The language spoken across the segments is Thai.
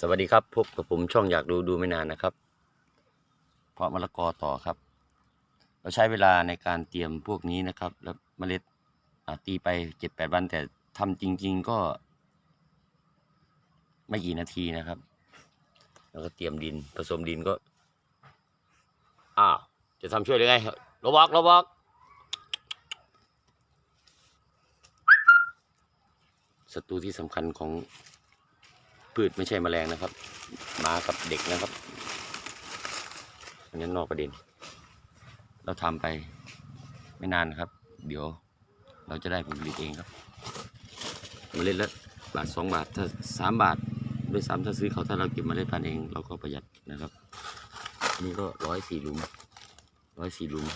สวัสดีครับพบกับผมช่องอยากดูดูไม่นานนะครับ เพราะมะละกอต่อครับ เราใช้เวลาในการเตรียมพวกนี้นะครับ แล้วเมล็ดตีไปเจ็ดแปดวัน แต่ทำจริง ๆก็ ไม่กี่นาทีนะครับ แล้วก็เตรียมดินผสมดินก็อ้าวจะทำช่วยได้ไงโรบอกรบอกศัตรูที่สำคัญของ พืชไม่ใช่แมลงนะครับ มากับเด็กนะครับ อันนั้นอกประเด็น เราทำไปไม่นานนะครับ เดี๋ยวเราจะได้ผลผลิตเองครับมเมล็ดละบาทสองบาทถ้าสามบาทด้วยซ้ำถ้าซื้อเขาถ้าเราเก็บเมล็ดพันธุ์เองเราก็ประหยัดนะครับอันนี่ก็ร้อยสี่ลุมร้อยสี่ลุม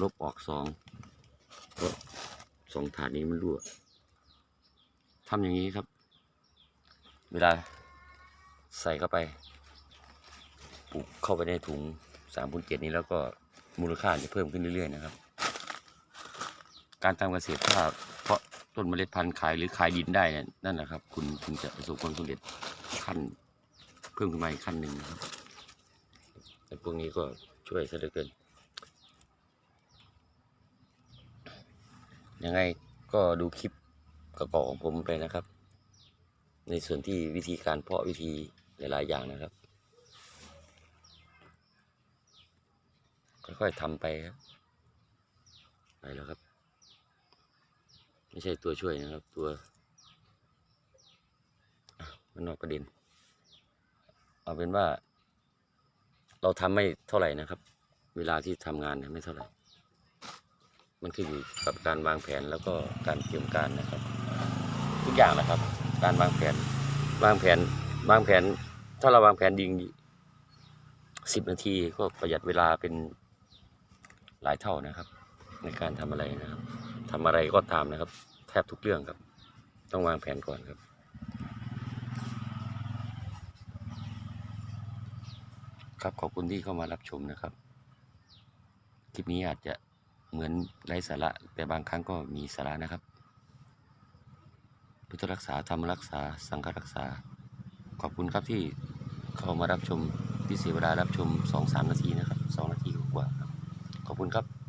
ลบออกสองก็สองถาดนี้มันรั่วทำอย่างนี้ครับ เวลาใส่เข้าไปปลูกเข้าไปในถุงสามพุนเจ็ดนี้แล้วก็มูลค่าจะเพิ่มขึ้นเรื่อยๆนะครับ การทำเกษตรถ้าเพราะต้นเมล็ดพันธุ์ขายหรือขายดินได้นั่นแหละครับ คุณคุณจะประสบความสำเร็จขั้นเพิ่มขึ้นมาอีกขั้นหนึ่งนะครับแต่พวกนี้ก็ช่วยซะเหลือเกินยังไงก็ดูคลิปกระเป๋าของผมไปนะครับ ในส่วนที่วิธีการเพาะวิธีหลาย ๆ อย่างนะครับ ค่อย ๆทำไปครับไปแล้วครับ ไม่ใช่ตัวช่วยนะครับ ตัวมันนอกประเด็น เอาเป็นว่า เราทำไม่เท่าไหร่นะครับ เวลาที่ทำงานเนี่ยไม่เท่าไหร่ มันขึ้นอยู่กับการวางแผนแล้วก็การเตรียมการนะครับ ทุกอย่างนะครับ การวางแผน วางแผน วางแผน ถ้าเราวางแผนดีสิบนาทีก็ประหยัดเวลาเป็นหลายเท่านะครับ ในการทำอะไรนะครับทำอะไรก็ตามนะครับ แทบทุกเรื่องครับ ต้องวางแผนก่อนครับครับขอบคุณที่เข้ามารับชมนะครับ คลิปนี้อาจจะเหมือนไร้สาระ แต่บางครั้งก็มีสาระนะครับ พุทธรักษาธรรมรักษา สังฆรักษา ขอบคุณครับที่เข้ามารับชมที่เสียเวลารับชมสองสามนาทีนะครับสองนาทีกว่าครับ ขอบคุณครับ